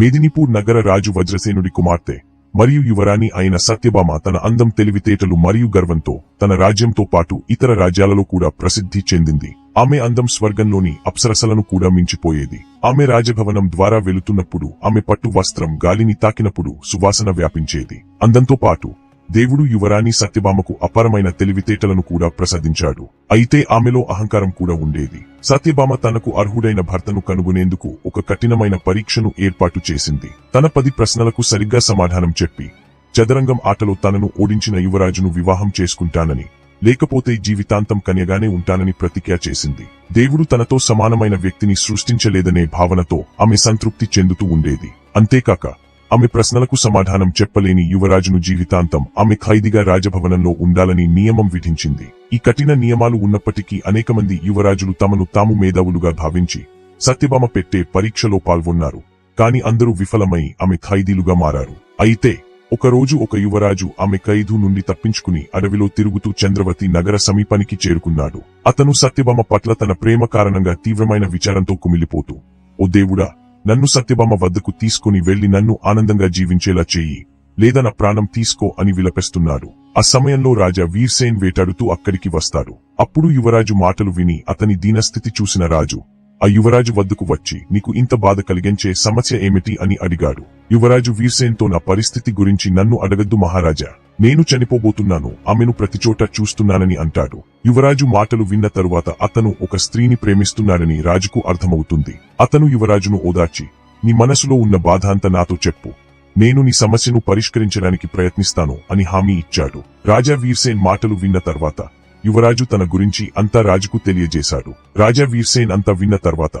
మేదినిపూర్ నగర రాజు వజ్రసేనుడి కుమార్తె మరియు యువరాణి అయిన సత్యభామ తన అందం తెలివితేటలు మరియు గర్వంతో తన రాజ్యంతో పాటు ఇతర రాజ్యాలలో కూడా ప్రసిద్ధి చెందింది. ఆమె అందం స్వర్గంలోని అప్సరసలను కూడా మించిపోయేది. ఆమె రాజభవనం ద్వారా వెళుతున్నప్పుడు ఆమె పట్టు వస్త్రం గాలిని తాకినప్పుడు సువాసన వ్యాపించేది. అందంతో పాటు దేవుడు యువరాణి సత్యభామకు అపారమైన తెలివితేటలను కూడా ప్రసాదించాడు. అయితే ఆమెలో అహంకారం కూడా ఉండేది. సత్యభామ తనకు అర్హుడైన భర్తను కనుగొనేందుకు ఒక కఠినమైన పరీక్షను ఏర్పాటు చేసింది. తన పది ప్రశ్నలకు సరిగ్గా సమాధానం చెప్పి చదరంగం ఆటలో తనను ఓడించిన యువరాజును వివాహం చేసుకుంటానని లేకపోతే జీవితాంతం కన్యగానే ఉంటానని ప్రతిజ్ఞ చేసింది. దేవుడు తనతో సమానమైన వ్యక్తిని సృష్టించలేదనే భావనతో ఆమె సంతృప్తి చెందుతూ ఉండేది. అంతేకాక ఆమె ప్రశ్నలకు సమాధానం చెప్పలేని యువరాజును జీవితాంతం ఆమె ఖైదీగా రాజభవనంలో ఉండాలని నియమం విధించింది. ఈ కఠిన నియమాలు ఉన్నప్పటికీ అనేక మంది యువరాజులు తమను తాము మేధావులుగా భావించి సత్యభామ పెట్టే పరీక్షలో పాల్గొన్నారు. కాని అందరూ విఫలమై ఆమె ఖైదీలుగా మారారు. అయితే ఒకరోజు ఒక యువరాజు ఆమె ఖైదు నుండి తప్పించుకుని అడవిలో తిరుగుతూ చంద్రవతి నగర సమీపానికి చేరుకున్నాడు. అతను సత్యభామ పట్ల తన ప్రేమ కారణంగా తీవ్రమైన విచారంతో కుమిలిపోతూ ఓ దేవుడా నన్ను సత్యభామ వద్దకు తీసుకుని వెళ్ళి నన్ను ఆనందంగా జీవించేలా చెయ్యి లేదా నా ప్రాణం తీసుకో అని విలపిస్తున్నారు ఆ సమయంలో రాజా వీర్సేన్ వేటాడుతూ అక్కడికి వస్తాడు. అప్పుడు యువరాజు మాటలు విని అతని దీనస్థితి చూసిన రాజు ఆ యువరాజు వద్దకు వచ్చి నీకు ఇంత బాధ కలిగించే సమస్య ఏమిటి? అని అడిగాడు. యువరాజు వీర్సేన్తో నా పరిస్థితి గురించి నన్ను అడగద్దు మహారాజా. నేను చనిపోబోతున్నాను. ఆమెను ప్రతిచోట చూస్తున్నానని అంటాడు. యువరాజు మాటలు విన్న తరువాత అతను ఒక స్త్రీని ప్రేమిస్తున్నాడని రాజుకు అర్థమవుతుంది. అతను యువరాజును ఓదార్చి నీ మనసులో ఉన్న బాధ అంతా నాతో చెప్పు. నేను నీ సమస్యను పరిష్కరించడానికి ప్రయత్నిస్తాను అని హామీ ఇచ్చాడు. రాజా వీర్సేన్ మాటలు విన్న తర్వాత యువరాజు తన గురించి అంతా రాజుకు తెలియజేశాడు. రాజా వీర్సేన్ అంతా విన్న తర్వాత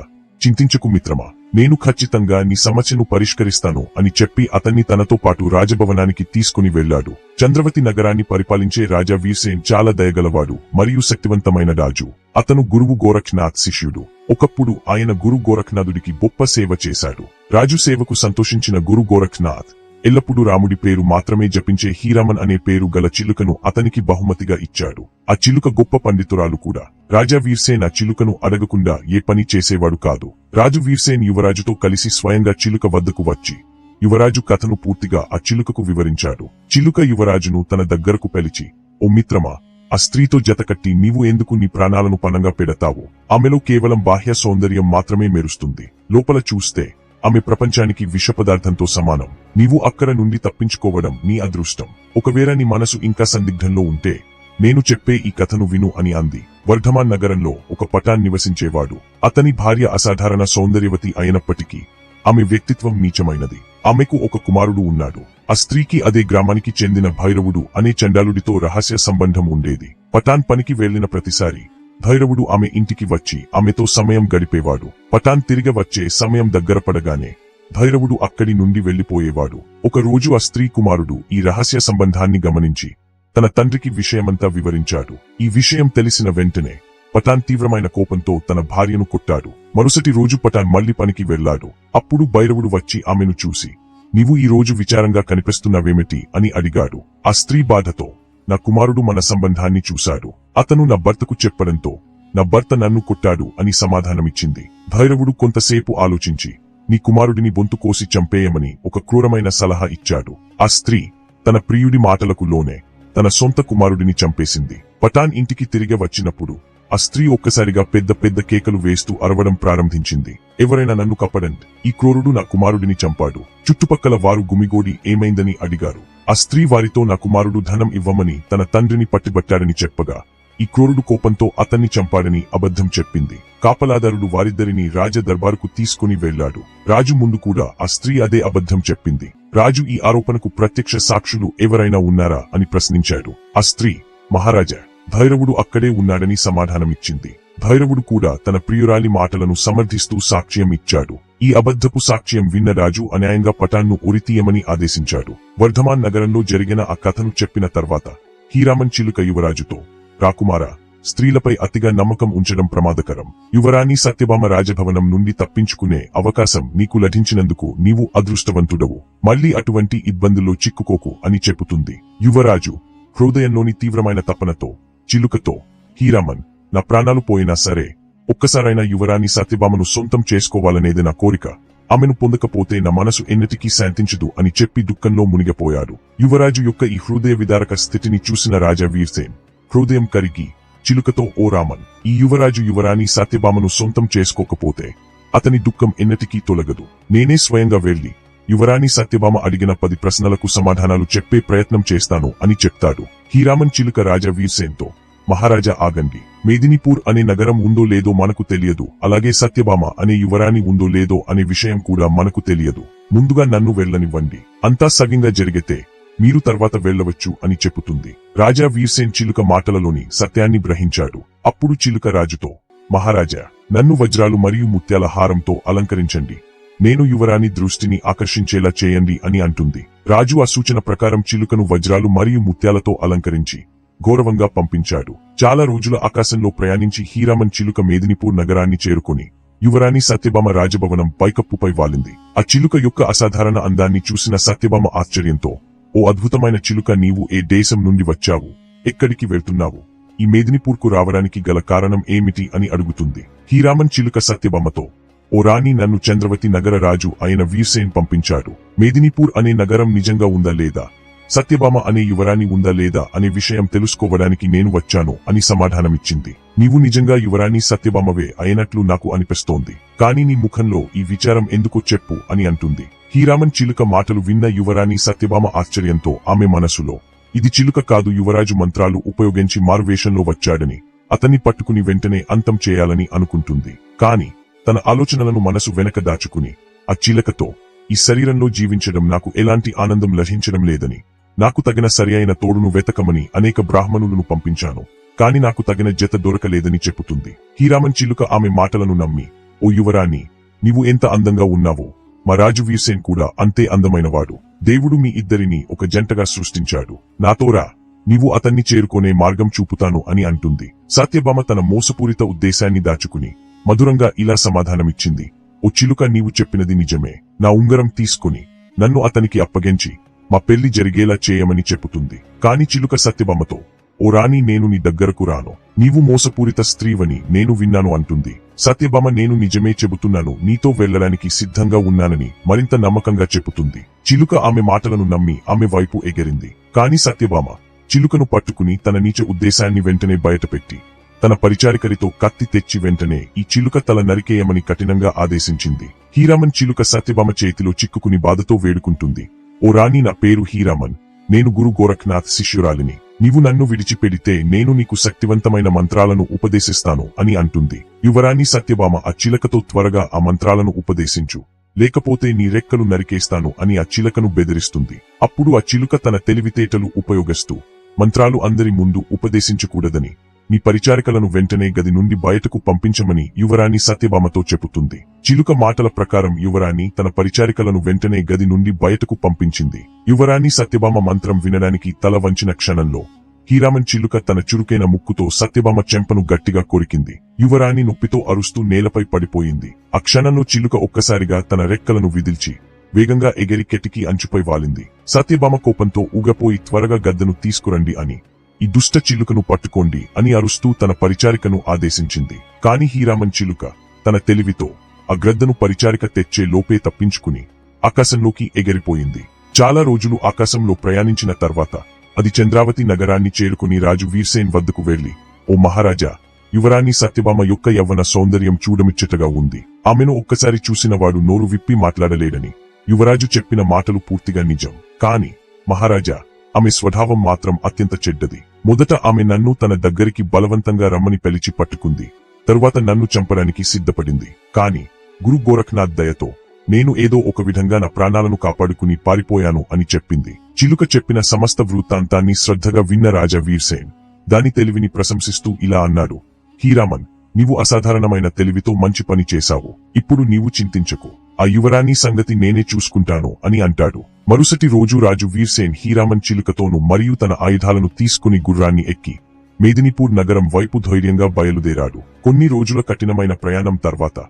చింతించుకు మిత్రమా నేను ఖచ్చితంగా నీ సమస్యను పరిష్కరిస్తాను అని చెప్పి అతన్ని తనతో పాటు రాజభవనానికి తీసుకుని వెళ్ళాడు చంద్రవతి నగరాన్ని పరిపాలించే రాజా వీర్సేన్ చాలా దయగలవాడు మరియు శక్తివంతమైన రాజు. అతను గురువు గోరఖ్నాథ్ శిష్యుడు. ఒకప్పుడు ఆయన గురు గోరఖ్నాథుడికి గొప్ప సేవ చేశాడు. రాజు సేవకు సంతోషించిన గురు గోరఖ్నాథ్ ఎల్లప్పుడూ రాముడి పేరు మాత్రమే జపించే హీరామన్ అనే పేరు గల చిలుకను అతనికి బహుమతిగా ఇచ్చాడు. ఆ చిలుక గొప్ప పండితురాలు కూడా. రాజా వీర్సేన్ ఆ చిలుకను అడగకుండా ఏ పని చేసేవాడు కాదు. రాజు వీర్సేన్ యువరాజుతో కలిసి స్వయంగా చిలుక వద్దకు వచ్చి యువరాజు కథను పూర్తిగా ఆ చిలుకకు వివరించాడు. చిలుక యువరాజును తన దగ్గరకు పిలిచి ఓ మిత్రమా ఆ స్త్రీతో జతకట్టి నీవు ఎందుకు నీ ప్రాణాలను పనంగా పెడతావు? ఆమెలో కేవలం బాహ్య సౌందర్యం మాత్రమే మెరుస్తుంది. లోపల చూస్తే ఆమె ప్రపంచానికి విషపదార్థంతో సమానం. నీవు అక్కడ నుండి తప్పించుకోవడం నీ అదృష్టం. ఒకవేళ నీ మనసు ఇంకా సందిగ్ధంలో ఉంటే నేను చెప్పే ఈ కథను విను అని అంది. వర్ధమాన్ నగరంలో ఒక పటాన్ నివసించేవాడు. అతని భార్య అసాధారణ సౌందర్యవతి అయినప్పటికీ ఆమె వ్యక్తిత్వం నీచమైనది. ఆమెకు ఒక కుమారుడు ఉన్నాడు. ఆ స్త్రీకి అదే గ్రామానికి చెందిన భైరవుడు అనే చండాలుడితో రహస్య సంబంధం ఉండేది. పటాన్ పనికి వెళ్ళిన ప్రతిసారి భైరవుడు ఆమె ఇంటికి వచ్చి ఆమెతో సమయం గడిపేవాడు. పటాన్ తిరిగి వచ్చే సమయం దగ్గర పడగానే భైరవుడు అక్కడి నుండి వెళ్ళిపోయేవాడు ఒక రోజు ఆ స్త్రీ కుమారుడు ఈ రహస్య సంబంధాన్ని గమనించి తన తండ్రికి విషయమంతా వివరించాడు. ఈ విషయం తెలిసిన వెంటనే పటాన్ తీవ్రమైన కోపంతో తన భార్యను కొట్టాడు. మరుసటి రోజు పటాన్ మళ్ళీ పనికి వెళ్ళాడు అప్పుడు భైరవుడు వచ్చి ఆమెను చూసి నీవు ఈ రోజు విచారంగా కనిపిస్తున్నావేమిటి? అని అడిగాడు. ఆ స్త్రీ బాధతో నా కుమారుడు మన సంబంధాన్ని చూశాడు. అతను నా భర్తకు చెప్పడంతో నా భర్త నన్ను కొట్టాడు అని సమాధానమిచ్చింది. భైరవుడు కొంతసేపు ఆలోచించి నీ కుమారుడిని బొంతు కోసి చంపేయమని ఒక క్రూరమైన సలహా ఇచ్చాడు. ఆ స్త్రీ తన ప్రియుడి మాటలకు లోనే తన సొంత కుమారుడిని చంపేసింది. పటాన్ ఇంటికి తిరిగి వచ్చినప్పుడు ఆ స్త్రీ ఒక్కసారిగా పెద్ద పెద్ద కేకలు వేస్తూ అరవడం ప్రారంభించింది. ఎవరైనా నన్ను కప్పడండి ఈ క్రూరుడు నా కుమారుడిని చంపాడు. చుట్టుపక్కల వారు గుమిగోడి ఏమైందని అడిగారు. ఆ స్త్రీ వారితో నా కుమారుడు ధనం ఇవ్వమని తన తండ్రిని పట్టిబట్టాడని చెప్పగా ఈ క్రూరుడు కోపంతో అతన్ని చంపాడని అబద్ధం చెప్పింది. కాపలాదారుడు వారిద్దరిని రాజ దర్బారుకు తీసుకుని వెళ్ళాడు రాజు ముందు కూడా ఆ స్త్రీ అదే అబద్ధం చెప్పింది. రాజు ఈ ఆరోపణకు ప్రత్యక్ష సాక్షులు ఎవరైనా ఉన్నారా అని ప్రశ్నించాడు. ఆ స్త్రీ మహారాజా భైరవుడు అక్కడే ఉన్నాడని సమాధానమిచ్చింది. భైరవుడు కూడా తన ప్రియురాలి మాటలను సమర్థిస్తూ సాక్ష్యం ఇచ్చాడు. ఈ అబద్ధపు సాక్ష్యం విన్న రాజు అన్యాయంగా పటాన్ను ఉరితీయమని ఆదేశించాడు. వర్ధమాన్ నగరంలో జరిగిన ఆ కథను చెప్పిన తర్వాత హీరామన్ చిలుక యువరాజుతో రాకుమారా స్త్రీలపై అతిగా నమ్మకం ఉంచడం ప్రమాదకరం. యువరాణి సత్యభామ రాజభవనం నుండి తప్పించుకునే అవకాశం నీకు లభించినందుకు నీవు అదృష్టవంతుడవు. మళ్ళీ అటువంటి ఇబ్బందుల్లో చిక్కుకోకు అని చెబుతుంది యువరాజు హృదయంలోని తీవ్రమైన తపనతో చిలుకతో హీరామన్ నా ప్రాణాలు పోయినా సరే ఒక్కసారైనా యువరాణి సత్యభామను సొంతం చేసుకోవాలనేది నా కోరిక. ఆమెను పొందకపోతే నా మనసు ఎన్నటికీ శాంతించదు అని చెప్పి దుఃఖంలో మునిగిపోయాడు. యువరాజు యొక్క ఈ హృదయ విదారక స్థితిని చూసిన రాజా వీర్సేన్ హృదయం కరిగి చిలుకతో ఓ రామన్ ఈ యువరాజు యువరాణి సత్యభామను సొంతం చేసుకోకపోతే అతని దుఃఖం ఎన్నటికీ తొలగదు. నేనే స్వయంగా వెళ్ళి యువరాణి సత్యభామ అడిగిన పది ప్రశ్నలకు సమాధానాలు చెప్పే ప్రయత్నం చేస్తాను అని చెప్తాడు. హీరామన్ చిలుక రాజా వీర్సేన్తో మహారాజా ఆగండి. మేదినిపూర్ అనే నగరం ఉందో లేదో మనకు తెలియదు. అలాగే సత్యభామ అనే యువరాణి ఉందో లేదో అనే విషయం కూడా మనకు తెలియదు. ముందుగా నన్ను వెళ్ళనివ్వండి. అంతా సగంగా జరిగితే మీరు తర్వాత వెళ్ళవచ్చు అని చెబుతుంది. రాజా వీర్సేన్ చిలుక మాటలలోని సత్యాన్ని గ్రహించాడు. అప్పుడు చిలుక రాజుతో మహారాజా నన్ను వజ్రాలు మరియు ముత్యాల హారంతో అలంకరించండి. నేను యువరాణి దృష్టిని ఆకర్షించేలా చేయండి అని అంటుంది. రాజు ఆ సూచన ప్రకారం చిలుకను వజ్రాలు మరియు ముత్యాలతో అలంకరించి గౌరవంగా పంపించాడు. చాలా రోజుల ఆకాశంలో ప్రయాణించి హీరామన్ చిలుక మేదినిపూర్ నగరాన్ని చేరుకొని యువరాణి సత్యభామ రాజభవనం పైకప్పుపై వాలింది. ఆ చిలుక యొక్క అసాధారణ అందాన్ని చూసిన సత్యభామ ఆశ్చర్యంతో ఓ అద్భుతమైన చిలుక నీవు ఏ దేశం నుండి వచ్చావు? ఎక్కడికి వెళ్తున్నావు? ఈ మేదినిపూర్కు రావడానికి గల కారణం ఏమిటి అని అడుగుతుంది. హీరామన్ చిలుక సత్యభామతో ఓ రాణి నన్ను చంద్రవతి నగర రాజు అయిన వీర్సేన్ పంపించాడు. మేదినీపూర్ అనే నగరం నిజంగా ఉందా లేదా? సత్యభామ అనే యువరాణి ఉందా లేదా అనే విషయం తెలుసుకోవడానికి నేను వచ్చాను అని సమాధానమిచ్చింది. నీవు నిజంగా యువరాణి సత్యభామవే అయినట్లు నాకు అనిపిస్తోంది. కానీ నీ ముఖంలో ఈ విచారం ఎందుకో చెప్పు అని అంటుంది. హీరామన్ చిలుక మాటలు విన్న యువరాణి సత్యభామ ఆశ్చర్యంతో ఆమె మనసులో ఇది చిలుక కాదు యువరాజు మంత్రాలు ఉపయోగించి మారువేషంలో వచ్చాడని అతన్ని పట్టుకుని వెంటనే అంతం చేయాలని అనుకుంటుంది. కాని తన ఆలోచనలను మనసు వెనక దాచుకుని ఆ చిలకతో ఈ శరీరంలో జీవించడం నాకు ఎలాంటి ఆనందం లభించడం లేదని నాకు తగిన సరియైన తోడును వెతకమని అనేక బ్రాహ్మణులను పంపించాను కాని నాకు తగిన జత దొరకలేదని చెబుతుంది. హీరామన్ చిలుక ఆమె మాటలను నమ్మి ఓ యువరాణి నీవు ఎంత అందంగా ఉన్నావో మా రాజు వీర్సేన్ కూడా అంతే అందమైనవాడు. దేవుడు మీ ఇద్దరిని ఒక జంటగా సృష్టించాడు. నాతోరా నీవు అతన్ని చేరుకునే మార్గం చూపుతాను అని అంటుంది. సత్యభామ తన మోసపూరిత ఉద్దేశాన్ని దాచుకుని మధురంగా ఇలా సమాధానమిచ్చింది. ఓ చిలుక నీవు చెప్పినది నిజమే. నా ఉంగరం తీసుకుని నన్ను అతనికి అప్పగించి మా పెళ్ళి జరిగేలా చేయమని చెప్పుతుంది. కాని చిలుక సత్యభామతో ఓ రాణి నేను నీ దగ్గరకు రాను. నీవు మోసపూరిత స్త్రీవని నేను విన్నాను అంటుంది. సత్యభామ నేను నిజమే చెబుతున్నాను నీతో వెళ్ళడానికి సిద్ధంగా ఉన్నానని మరింత నమ్మకంగా చెబుతుంది. చిలుక ఆమె మాటలను నమ్మి ఆమె వైపు ఎగిరింది. కాని సత్యభామ చిలుకను పట్టుకుని తన నీచ ఉద్దేశాన్ని వెంటనే బయటపెట్టి తన పరిచారికరితో కత్తి తెచ్చి వెంటనే ఈ చిలుక తల నరికేయమని కఠినంగా ఆదేశించింది. హీరామన్ చిలుక సత్యభామ చేతిలో చిక్కుకుని బాధతో వేడుకుంటుంది. ఓ రాణి నా పేరు హీరామన్. నేను గురు గోరఖ్నాథ్ శిష్యురాలిని. నీవు నన్ను విడిచిపెడితే నేను నీకు శక్తివంతమైన మంత్రాలను ఉపదేశిస్తాను అని అంటుంది. యువరాణి సత్యభామ ఆ చిలకతో త్వరగా ఆ మంత్రాలను ఉపదేశించు. లేకపోతే నీ రెక్కలు నరికేస్తాను అని ఆ చిలకను బెదిరిస్తుంది. అప్పుడు ఆ చిలుక తన తెలివితేటలు ఉపయోగిస్తూ మంత్రాలు అందరి ముందు ఉపదేశించకూడదని మీ పరిచారికలను వెంటనే గది నుండి బయటకు పంపించమని యువరాణి సత్యభామతో చెబుతుంది. చిలుక మాటల ప్రకారం యువరాణి తన పరిచారికలను వెంటనే గది నుండి బయటకు పంపించింది. యువరాణి సత్యభామ మంత్రం వినడానికి తల వంచిన క్షణంలో హీరామన్ చిలుక తన చురుకైన ముక్కుతో సత్యభామ చెంపను గట్టిగా కొరికింది. యువరాణి నొప్పితో అరుస్తూ నేలపై పడిపోయింది. ఆ క్షణంలో చిలుక ఒక్కసారిగా తన రెక్కలను విదిల్చి వేగంగా ఎగిరి కెటికి అంచుపై వాలింది. సత్యభామ కోపంతో ఊగపోయి త్వరగా గద్దను తీసుకురండి అని ఈ దుష్ట చిలుకను పట్టుకోండి అని అరుస్తూ తన పరిచారికను ఆదేశించింది. కాని హీరామన్ చిలుక తన తెలివితో ఆ గ్రద్దను పరిచారిక తెచ్చే లోపే తప్పించుకుని ఆకాశంలోకి ఎగిరిపోయింది. చాలా రోజులు ఆకాశంలో ప్రయాణించిన తర్వాత అది చంద్రావతి నగరాన్ని చేరుకుని రాజు వీర్సేన్ వద్దకు వెళ్ళి ఓ మహారాజా యువరాణి సత్యభామ యొక్క యవ్వన సౌందర్యం చూడమిచ్చటగా ఉంది. ఆమెను ఒక్కసారి చూసినవాడు నోరు విప్పి మాట్లాడలేడని. యువరాజు చెప్పిన మాటలు పూర్తిగా నిజం. కాని మహారాజా ఆమె స్వభావం మాత్రం అత్యంత చెడ్డది. మొదట ఆమె నన్ను తన దగ్గరికి బలవంతంగా రమ్మని పిలిచి పట్టుకుంది. తరువాత నన్ను చంపడానికి సిద్ధపడింది. కాని గురు గోరఖ్నాథ్ దయతో నేను ఏదో ఒక విధంగా నా ప్రాణాలను కాపాడుకుని పారిపోయాను అని చెప్పింది. చిలుక చెప్పిన సమస్త వృత్తాంతాన్ని శ్రద్ధగా విన్న రాజా వీర్సేన్ దాని తెలివిని ప్రశంసిస్తూ ఇలా అన్నాడు. హీరామన్ నీవు అసాధారణమైన తెలివితో మంచి పని చేశావు. ఇప్పుడు నీవు చింతించకు. ఆ యువరాణి సంగతి నేనే చూసుకుంటాను అని అంటాడు. మరుసటి రోజు రాజు వీర్సేన్ హీరామన్ చిలుకతోను మరియు తన ఆయుధాలను తీసుకుని గుర్రాన్ని ఎక్కి మేదినిపూర్ నగరం వైపు ధైర్యంగా బయలుదేరాడు. కొన్ని రోజుల కఠినమైన ప్రయాణం తర్వాత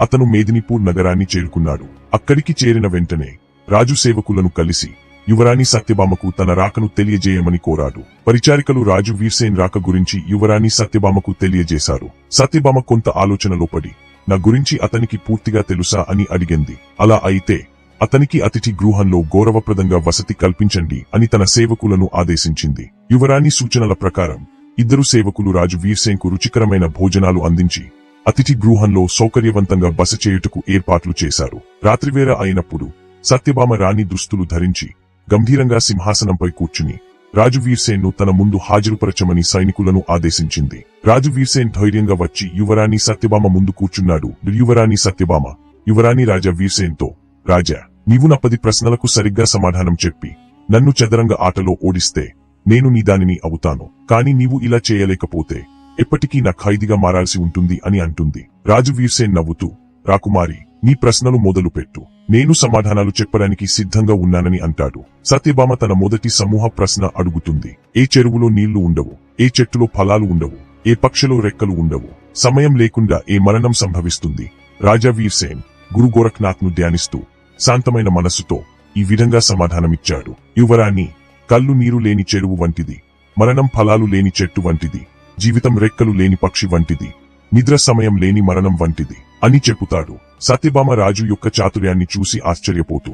అతను మేదినిపూర్ నగరాన్ని చేరుకున్నాడు. అక్కడికి చేరిన వెంటనే రాజు సేవకులను కలిసి యువరాణి సత్యభామకు తన రాకను తెలియజేయమని కోరాడు. పరిచారికలు రాజు వీర్సేన్ రాక గురించి యువరాణి సత్యభామకు తెలియజేశారు. సత్యభామ కొంత ఆలోచనలో పడి నా గురించి అతనికి పూర్తిగా తెలుసా అని అడిగింది. అలా అయితే అతనికి అతిథి గృహంలో గౌరవప్రదంగా వసతి కల్పించండి అని తన సేవకులను ఆదేశించింది. యువరాణి సూచనల ప్రకారం ఇద్దరు సేవకులు రాజు వీర్సేన్కు రుచికరమైన భోజనాలు అందించి అతిథి గృహంలో సౌకర్యవంతంగా బస చేయుటకు ఏర్పాట్లు చేశారు. రాత్రివేళ అయినప్పుడు సత్యభామ రాణి దుస్తులు ధరించి గంభీరంగా సింహాసనంపై కూర్చుని రాజు వీర్సేన్ను తన ముందు హాజరుపరచమని సైనికులను ఆదేశించింది. రాజు వీర్సేన్ ధైర్యంగా వచ్చి యువరాణి సత్యభామ ముందు కూర్చున్నాడు. యువరాణి సత్యభామ యువరాణి రాజా వీర్సేన్తో రాజా నీవు నా పది ప్రశ్నలకు సరిగ్గా సమాధానం చెప్పి నన్ను చదరంగ ఆటలో ఓడిస్తే నేను నీ దానిని అవుతాను. కాని నీవు ఇలా చేయలేకపోతే ఎప్పటికీ నా ఖైదీగా మారాల్సి ఉంటుంది అని అంటుంది. రాజు వీర్సేన్ నవ్వుతూ రాకుమారి నీ ప్రశ్నలు మొదలు పెట్టు. నేను సమాధానాలు చెప్పడానికి సిద్ధంగా ఉన్నానని అంటాడు. సత్యభామ తన మొదటి సమూహ ప్రశ్న అడుగుతుంది. ఏ చెరువులో నీళ్ళు ఉండవు? ఏ చెట్టులో ఫలాలు ఉండవు? ఏ పక్షిలో రెక్కలు ఉండవు? సమయం లేకుండా ఏ మరణం సంభవిస్తుంది? రాజా వీర్సేన్ గురు గోరఖ్నాథ్ను ధ్యానిస్తూ శాంతమైన మనస్సుతో ఈ విధంగా సమాధానమిచ్చాడు. యువరాణి కళ్ళు నీరు లేని చెరువు వంటిది. మరణం ఫలాలు లేని చెట్టు వంటిది. జీవితం రెక్కలు లేని పక్షి వంటిది. నిద్ర సమయం లేని మరణం వంటిది. అని చెబుతాడు. సత్యభామ రాజు యొక్క చాతుర్యాన్ని చూసి ఆశ్చర్యపోతూ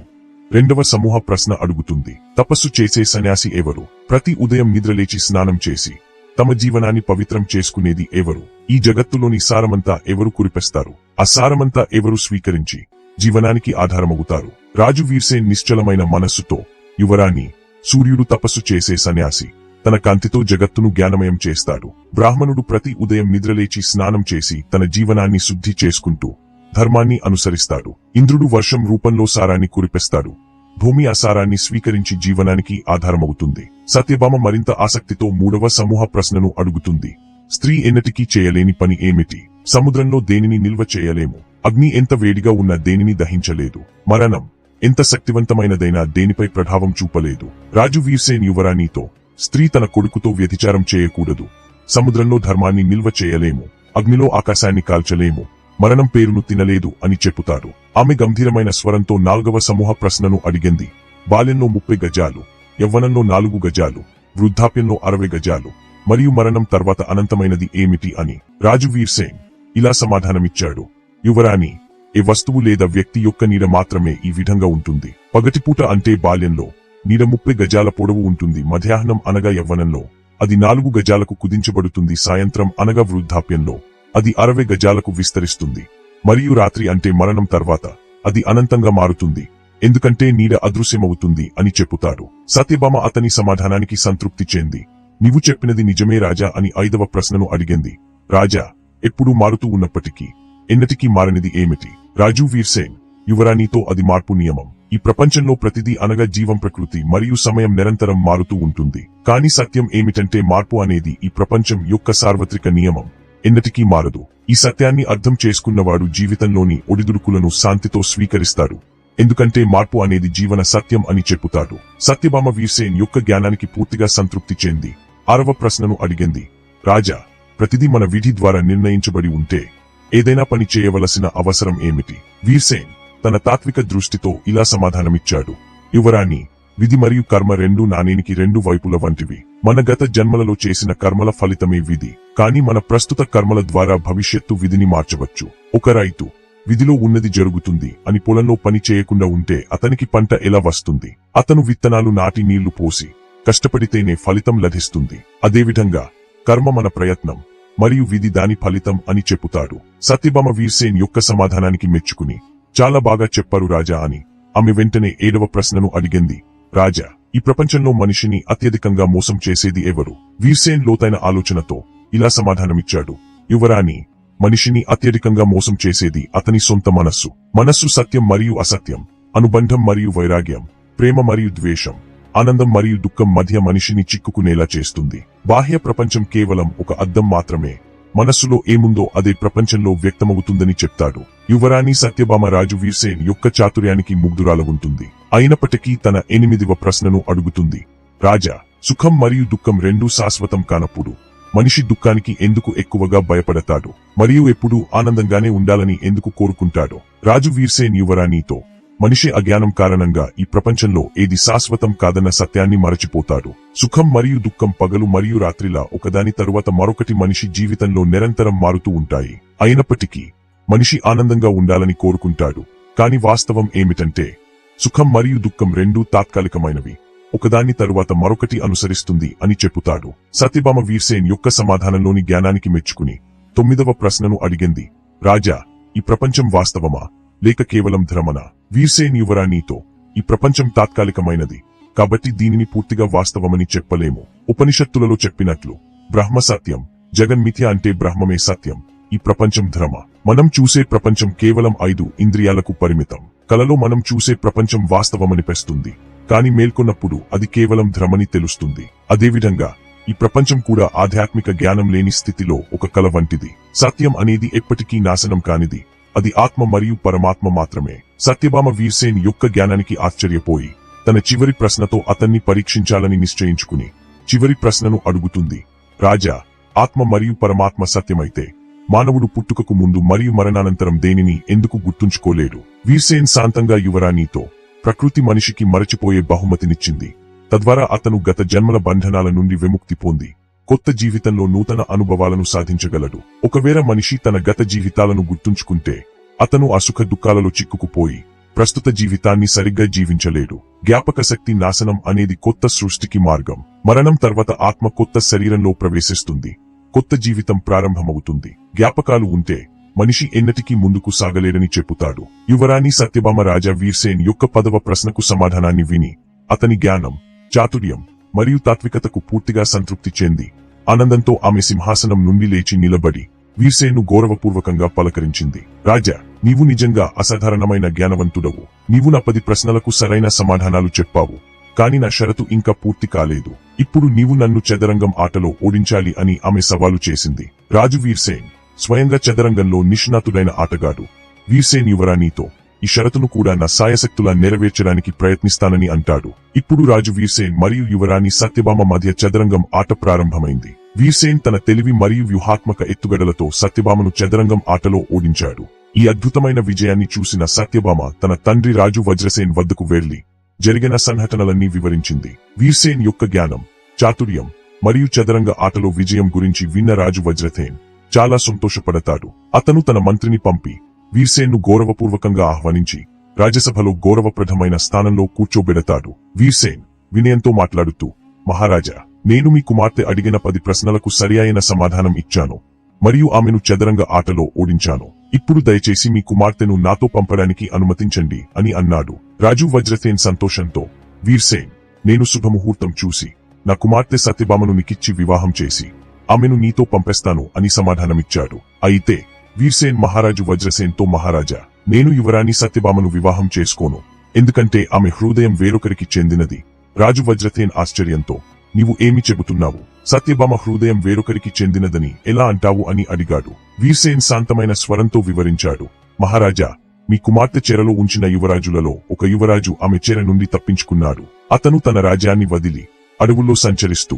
రెండవ సమూహ ప్రశ్న అడుగుతుంది. తపస్సు చేసే సన్యాసి ఎవరు? ప్రతి ఉదయం నిద్రలేచి స్నానం చేసి తమ జీవనాన్ని పవిత్రం చేసుకునేది ఎవరు? ఈ జగత్తులోని సారమంతా ఎవరు కురిపెస్తారు? ఆ సారమంతా ఎవరు స్వీకరించి జీవనానికి ఆధారమవుతారు? రాజు వీర్సే నిశ్చలమైన మనస్సుతో యువరాణి సూర్యుడు తపస్సు చేసే సన్యాసి. తన కాంతితో జగత్తును జ్ఞానమయం చేస్తాడు. బ్రాహ్మణుడు ప్రతి ఉదయం నిద్రలేచి స్నానం చేసి తన జీవనాన్ని శుద్ధి చేసుకుంటూ ధర్మాన్ని అనుసరిస్తాడు. ఇంద్రుడు వర్షం రూపంలో సారాన్ని కురిపిస్తాడు. భూమి అసారాన్ని స్వీకరించి జీవనానికి ఆధారమవుతుంది. సత్యభామ మరింత ఆసక్తితో మూడవ సమూహ ప్రశ్నను అడుగుతుంది. స్త్రీ ఎన్నటికీ చేయలేని పని ఏమిటి? సముద్రంలో దేనిని నిల్వ చేయలేము? అగ్ని ఎంత వేడిగా ఉన్న దేనిని దహించలేదు. మరణం. ఎంత శక్తివంతమైనదైనా దేనిపై ప్రభావం చూపలేదు. రాజు వీర్సేన్ యువరాణితో స్త్రీ తన కొడుకుతో వ్యతిచారం చేయకూడదు. సముద్రంలో ధర్మాన్ని నిల్వ చేయలేము. అగ్నిలో ఆకాశాన్ని కాల్చలేము. మరణం పేరును తినలేదు అని చెప్పుతాడు. ఆమె గంభీరమైన స్వరంతో నాల్గవ సమూహ ప్రశ్నను అడిగింది. బాల్యంలో ముప్పై గజాలు యవ్వనంలో నాలుగు గజాలు వృద్ధాప్యంలో అరవై గజాలు మరియు మరణం తర్వాత అనంతమైనది ఏమిటి అని. రాజు వీర్సేన్ ఇలా సమాధానమిచ్చాడు. యువరాణి ఏ వస్తువు లేదా వ్యక్తి యొక్క నీడ మాత్రమే ఈ విధంగా ఉంటుంది. పగటిపూట అంటే బాల్యంలో నీడ ముప్పై గజాల పొడవు ఉంటుంది. మధ్యాహ్నం అనగా యవ్వనంలో అది నాలుగు గజాలకు కుదించబడుతుంది. సాయంత్రం అనగా వృద్ధాప్యంలో అది అరవై గజాలకు విస్తరిస్తుంది. మరియు రాత్రి అంటే మరణం తర్వాత అది అనంతంగా మారుతుంది. ఎందుకంటే నీడ అదృశ్యమవుతుంది అని చెప్పుతాడు. సత్యభామ అతని సమాధానానికి సంతృప్తి చెంది. నీవు చెప్పినది నిజమే రాజా అని ఐదవ ప్రశ్నను అడిగింది. రాజా ఎప్పుడూ మారుతూ ఉన్నప్పటికీ ఎన్నటికీ మారనిది ఏమిటి? రాజు వీర్సేన్ యువరాణితో అది మార్పు నియమం. ఈ ప్రపంచంలో ప్రతిదీ అనగా జీవం ప్రకృతి మరియు సమయం నిరంతరం మారుతూ ఉంటుంది. కానీ సత్యం ఏమిటంటే మార్పు అనేది ఈ ప్రపంచం యొక్క సార్వత్రిక నియమం. ఎన్నటికీ మారదు. ఈ సత్యాన్ని అర్థం చేసుకున్నవాడు జీవితంలోని ఒడిదుడుకులను శాంతితో స్వీకరిస్తాడు. ఎందుకంటే మార్పు అనేది జీవన సత్యం అని చెప్పుతాడు. సత్యభామ వీర్సేన్ యొక్క జ్ఞానానికి పూర్తిగా సంతృప్తి చెంది. ఆరవ ప్రశ్నను అడిగింది. రాజా ప్రతిదీ మన విధి ద్వారా నిర్ణయించబడి ఉంటే ఏదైనా పని చేయవలసిన అవసరం ఏమిటి? వీర్సేన్ తన తాత్విక దృష్టితో ఇలా సమాధానమిచ్చాడు. యువరాణి విధి మరియు కర్మ రెండు నాణేనికి రెండు వైపుల వంటివి. మన గత జన్మలలో చేసిన కర్మల ఫలితమే విధి. కానీ మన ప్రస్తుత కర్మల ద్వారా భవిష్యత్తు విధిని మార్చవచ్చు. ఒక రైతు విధిలో ఉన్నది జరుగుతుంది అని పొలంలో పని చేయకుండా ఉంటే అతనికి పంట ఎలా వస్తుంది? అతను విత్తనాలు నాటి నీళ్ళు పోసి కష్టపడితేనే ఫలితం లభిస్తుంది. అదేవిధంగా కర్మ మన ప్రయత్నం మరియు విధి దాని ఫలితం అని చెప్పుతాడు. సత్యభామ వీర్సేన్ యొక్క సమాధానానికి మెచ్చుకుని చాలా బాగా చెప్పారు రాజా అని ఆమె వెంటనే ఏడవ ప్రశ్నను అడిగింది. రాజా ఈ ప్రపంచంలో మనిషిని అత్యధికంగా మోసం చేసేది ఎవరు? వీర్సేన్ లోతైన ఆలోచనతో ఇలా సమాధానమిచ్చాడు. యువరాణి మనిషిని అత్యధికంగా మోసం చేసేది అతని సొంత మనస్సు. మనస్సు సత్యం మరియు అసత్యం అనుబంధం మరియు వైరాగ్యం ప్రేమ మరియు ద్వేషం ఆనందం మరియు దుఃఖం మధ్య మనిషిని చిక్కుకునేలా చేస్తుంది. బాహ్య ప్రపంచం కేవలం ఒక అద్దం మాత్రమే. మనస్సులో ఏముందో అదే ప్రపంచంలో వ్యక్తమవుతుందని చెప్తాడు. యువరాణి సత్యభామ రాజు వీర్సేన్ యొక్క చాతుర్యానికి ముగ్ధురాలగుంటుంది అయినప్పటికీ తన ఎనిమిదివ ప్రశ్నను అడుగుతుంది. రాజా సుఖం మరియు దుఃఖం రెండూ శాశ్వతం కానప్పుడు మనిషి దుఃఖానికి ఎందుకు ఎక్కువగా భయపడతాడు? మరియు ఎప్పుడూ ఆనందంగానే ఉండాలని ఎందుకు కోరుకుంటాడో? రాజు వీర్సేన్ యువరాణితో మనిషి అజ్ఞానం కారణంగా ఈ ప్రపంచంలో ఏది శాశ్వతం కాదన్న సత్యాన్ని మరచిపోతాడు. సుఖం మరియు దుఃఖం పగలు మరియు రాత్రిలా ఒకదాని తరువాత మరొకటి మనిషి జీవితంలో నిరంతరం మారుతూ ఉంటాయి. అయినప్పటికీ మనిషి ఆనందంగా ఉండాలని కోరుకుంటాడు. కాని వాస్తవం ఏమిటంటే సుఖం మరియు దుఃఖం రెండూ తాత్కాలికమైనవి. ఒకదాని తరువాత మరొకటి అనుసరిస్తుంది అని చెప్పుతాడు సత్యభామ వీర్సేన్ యొక్క సమాధానంలోని జ్ఞానానికి మెచ్చుకుని తొమ్మిదవ ప్రశ్నను అడిగింది. రాజా ఈ ప్రపంచం వాస్తవమా? లేక కేవలం భ్రమణ వీర్సేన్ యువరాణితో. ఈ ప్రపంచం తాత్కాలికమైనది. కాబట్టి దీనిని పూర్తిగా వాస్తవమని చెప్పలేము. ఉపనిషత్తులలో చెప్పినట్లు బ్రహ్మ సత్యం జగన్మిథ్య అంటే బ్రహ్మమే సత్యం. ఈ ప్రపంచం ధర్మ మనం చూసే ప్రపంచం కేవలం ఐదు ఇంద్రియాలకు పరిమితం. కలలో మనం చూసే ప్రపంచం వాస్తవమనిపిస్తుంది కాని మేల్కొన్నప్పుడు అది కేవలం ధ్రమని తెలుస్తుంది. అదేవిధంగా ఈ ప్రపంచం కూడా ఆధ్యాత్మిక జ్ఞానం లేని స్థితిలో ఒక కల వంటిది. సత్యం అనేది ఎప్పటికీ నాశనం కానిది. అది ఆత్మ మరియు పరమాత్మ మాత్రమే. సత్యభామ వీర్సేన్ యొక్క జ్ఞానానికి ఆశ్చర్యపోయి తన చివరి ప్రశ్నతో అతన్ని పరీక్షించాలని నిశ్చయించుకుని చివరి ప్రశ్నను అడుగుతుంది. రాజా ఆత్మ మరియు పరమాత్మ సత్యమైతే మానవుడు పుట్టుకకు ముందు మరియు మరణానంతరం దేనిని ఎందుకు గుర్తుంచుకోలేడు? వీర్సేన్ శాంతంగా యువరాణితో ప్రకృతి మనిషికి మరచిపోయే బహుమతినిచ్చింది. తద్వారా అతను గత జన్మల బంధనాల నుండి విముక్తి పొంది కొత్త జీవితంలో నూతన అనుభవాలను సాధించగలడు. ఒకవేళ మనిషి తన గత జీవితాలను గుర్తుంచుకుంటే అతను అసుఖ దుఃఖాలలో చిక్కుకుపోయి ప్రస్తుత జీవితాన్ని సరిగ్గా జీవించలేడు. జ్ఞాపక శక్తి నాశనం అనేది కొత్త సృష్టికి మార్గం. మరణం తర్వాత ఆత్మ కొత్త శరీరంలో ప్రవేశిస్తుంది. కొత్త జీవితం ప్రారంభమవుతుంది. జ్ఞాపకాలు ఉంటే మనిషి ఎన్నటికీ ముందుకు సాగలేడని చెబుతాడు యువరాణి సత్యభామ రాజా వీర్సేన్ యొక్క పదవ ప్రశ్నకు సమాధానాన్ని విని అతని జ్ఞానం చాతుర్యం మరియు తాత్వికతకు పూర్తిగా సంతృప్తి చెంది. ఆనందంతో ఆమె సింహాసనం నుండి లేచి నిలబడి వీర్సేను గౌరవపూర్వకంగా పలకరించింది. రాజా నీవు నిజంగా అసాధారణమైన జ్ఞానవంతుడవు. నీవు నా పది ప్రశ్నలకు సరైన సమాధానాలు చెప్పావు. కాని నా షరతు ఇంకా పూర్తి కాలేదు. ఇప్పుడు నీవు నన్ను చదరంగం ఆటలో ఓడించాలి అని ఆమె సవాలు చేసింది. రాజు వీర్సేన్ స్వయంగా చదరంగంలో నిష్ణాతుడైన ఆటగాడు. వీర్సేన్ యువరాణితో ఈ షరతును కూడా నా సాయశక్తులా నెరవేర్చడానికి ప్రయత్నిస్తానని అంటాడు. ఇప్పుడు రాజు వీర్సేన్ మరియు యువరాణి సత్యభామ మధ్య చదరంగం ఆట ప్రారంభమైంది. వీర్సేన్ తన తెలివి మరియు వ్యూహాత్మక ఎత్తుగడలతో సత్యభామను చదరంగం ఆటలో ఓడించాడు. ఈ అద్భుతమైన విజయాన్ని చూసిన సత్యభామ తన తండ్రి రాజు వజ్రసేన్ వద్దకు వెళ్ళి జరిగిన సంఘటనలన్నీ వివరించింది. వీర్సేన్ యొక్క జ్ఞానం చాతుర్యం మరియు చదరంగ ఆటలో విజయం గురించి విన్న రాజు వజ్రసేన్ చాలా సంతోషపడతాడు. అతను తన మంత్రిని పంపి వీర్సేన్ను గౌరవపూర్వకంగా ఆహ్వానించి రాజ్యసభలో గౌరవప్రదమైన స్థానంలో కూర్చోబెడతాడు. వీర్సేన్ వినయంతో మాట్లాడుతూ మహారాజా నేను మీ కుమార్తె అడిగిన పది ప్రశ్నలకు సరియైన సమాధానం ఇచ్చాను మరియు ఆమెను చదరంగ ఆటలో ఓడించాను. ఇప్పుడు దయచేసి మీ కుమార్తెను నాతో పంపడానికి అనుమతించండి అని అన్నాడు. రాజు వజ్రసేన్ సంతోషంతో వీర్సేన్ నేను శుభముహూర్తం చూసి నా కుమార్తె సత్యభామను నికిచ్చి వివాహం చేసి ఆమెను నీతో పంపేస్తాను అని సమాధానమిచ్చాడు. అయితే వీర్సేన్ మహారాజు వజ్రసేన్తో మహారాజా నేను యువరాణి సత్యభామను వివాహం చేసుకోను. ఎందుకంటే ఆమె హృదయం వేరొకరికి చెందినది. రాజు వజ్రసేన్ ఆశ్చర్యంతో నీవు ఏమి చెబుతున్నావు? సత్యభామ హృదయం వేరొకరికి చెందినదని ఎలా అంటావు అని అడిగాడు. వీర్సేన్ శాంతమైన స్వరంతో వివరించాడు. మహారాజా మీ కుమార్తె చెరలో ఉంచిన యువరాజులలో ఒక యువరాజు ఆమె చెర నుండి తప్పించుకున్నాడు. అతను తన రాజ్యాన్ని వదిలి అడవుల్లో సంచరిస్తూ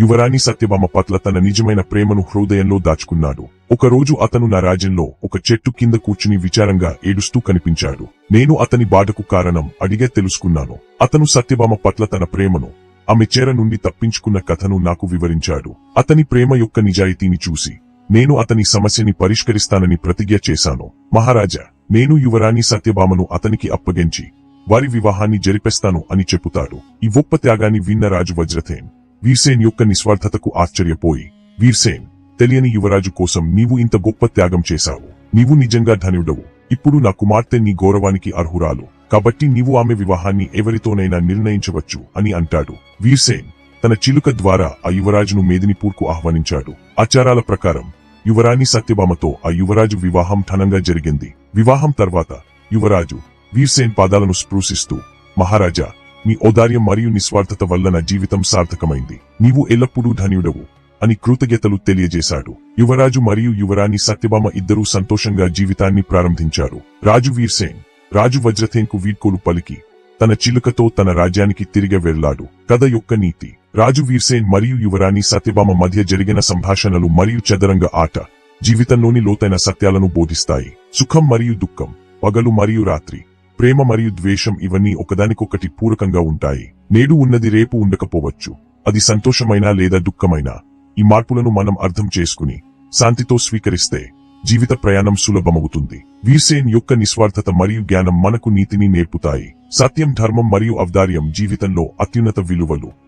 యువరాణి సత్యభామ పట్ల తన నిజమైన ప్రేమను హృదయంలో దాచుకున్నాడు. ఒకరోజు అతను నా రాజ్యంలో ఒక చెట్టు కింద కూర్చుని విచారంగా ఏడుస్తూ కనిపించాడు. నేను అతని బాధకు కారణం అడిగే తెలుసుకున్నాను. అతను సత్యభామ పట్ల తన ప్రేమను ఆమె చెర నుండి తప్పించుకున్న కథను నాకు వివరించాడు. అతని ప్రేమ యొక్క నిజాయితీని చూసి నేను అతని సమస్యని పరిష్కరిస్తానని ప్రతిజ్ఞ చేశాను. మహారాజా నేను యువరాణి సత్యభామను అతనికి అప్పగించి వారి వివాహాన్ని జరిపేస్తాను అని చెబుతాడు. ఈ గొప్ప త్యాగాన్ని విన్న రాజు వజ్రథేన్ వీర్సేన్ యొక్క నిస్వార్థతకు ఆశ్చర్యపోయి వీర్సేన్ తెలియని యువరాజు కోసం నీవు ఇంత గొప్ప త్యాగం చేశావు. నీవు నిజంగా ధనుడవు. ఇప్పుడు నా కుమార్తె నీ గౌరవానికి అర్హురాలు. కాబట్టి నీవు ఆమె వివాహాన్ని ఎవరితోనైనా నిర్ణయించవచ్చు అని అంటాడు. వీర్సేన్ తన చిలుక ద్వారా ఆ యువరాజును మేదినిపూర్కు ఆహ్వానించాడు. ఆచారాల ప్రకారం యువరాణి సత్యభామతో ఆ యువరాజు వివాహం ఘనంగా జరిగింది. వివాహం తర్వాత యువరాజు వీర్సేన్ పాదాలను స్పృశిస్తూ మహారాజా మీ ఔదార్యం మరియు నిస్వార్థత వల్ల నా జీవితం సార్థకమైంది. నీవు ఎల్లప్పుడూ ధన్యుడవు అని కృతజ్ఞతలు తెలియజేశాడు. యువరాజు మరియు యువరాణి సత్యభామ ఇద్దరూ సంతోషంగా జీవితాన్ని ప్రారంభించారు. రాజు వీర్సేన్ రాజు వజ్రథేన్కు వీడ్కోలు పలికి తన చిలుకతో తన రాజ్యానికి తిరిగి వెళ్ళాడు కథ యొక్క నీతి. రాజు వీర్సేన్ మరియు యువరాణి సత్యభామ మధ్య జరిగిన సంభాషణలు మరియు చదరంగ ఆట జీవితంలోని లోతైన సత్యాలను బోధిస్తాయి. సుఖం మరియు దుఃఖం పగలు మరియు రాత్రి. ప్రేమ మరియు ద్వేషం ఇవన్నీ ఒకదానికొకటి పూరకంగా ఉంటాయి. నేడు ఉన్నది రేపు ఉండకపోవచ్చు. అది సంతోషమైనా లేదా దుఃఖమైనా. ఈ మార్పులను మనం అర్థం చేసుకుని శాంతితో స్వీకరిస్తే జీవిత ప్రయాణం సులభమవుతుంది. వీర్సేన్ యొక్క నిస్వార్థత మరియు జ్ఞానం మనకు నీతిని నేర్పుతాయి. సత్యం ధర్మం మరియు ఔదార్యం జీవితంలో అత్యున్నత విలువలు.